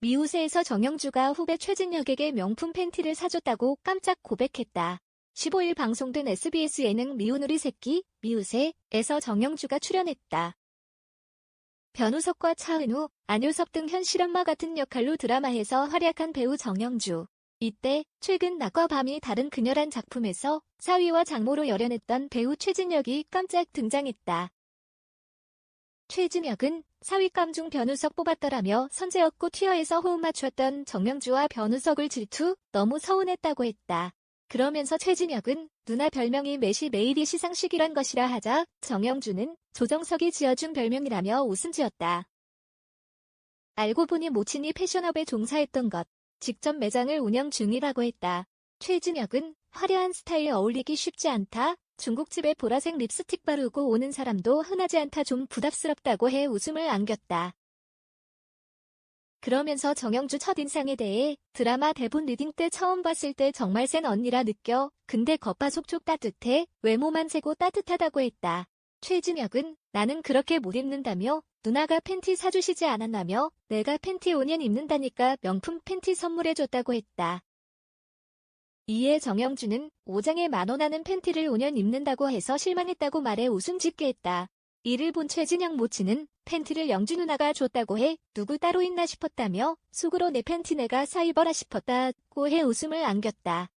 미우새에서 정영주가 후배 최진혁에게 명품 팬티를 사줬다고 깜짝 고백했다. 15일 방송된 SBS 예능 미운 우리 새끼, 미우새에서 정영주가 출연했다. 변우석과 차은우, 안효섭 등 현실엄마 같은 역할로 드라마에서 활약한 배우 정영주. 이때 최근 낮과 밤이 다른 그녀란 작품에서 사위와 장모로 열연했던 배우 최진혁이 깜짝 등장했다. 최진혁은 사위감 중 변우석 뽑았더라며 선제였고 튀어에서 호흡 맞췄던 정영주와 변우석을 질투, 너무 서운했다고 했다. 그러면서 최진혁은 누나 별명이 매시 매일이 시상식이란 것이라 하자 정영주는 조정석이 지어준 별명이라며 웃음 지었다. 알고 보니 모친이 패션업에 종사했던 것, 직접 매장을 운영 중이라고 했다. 최진혁은 화려한 스타일에 어울리기 쉽지 않다. 중국집에 보라색 립스틱 바르고 오는 사람도 흔하지 않다 좀 부담스럽다고 해 웃음을 안겼다. 그러면서 정영주 첫인상에 대해 드라마 대본 리딩 때 처음 봤을 때 정말 센 언니라 느껴. 근데 겉바 속촉 따뜻해. 외모만 세고 따뜻하다고 했다. 최진혁은 나는 그렇게 못 입는다며 누나가 팬티 사주시지 않았나며 내가 팬티 5년 입는다니까 명품 팬티 선물해줬다고 했다. 이에 정영주는 5장에 만원 하는 팬티를 5년 입는다고 해서 실망했다고 말해 웃음 짓게 했다. 이를 본 최진영 모치는 팬티를 영주 누나가 줬다고 해 누구 따로 있나 싶었다며 속으로 내 팬티 내가 사 입어라 싶었다고 해 웃음을 안겼다.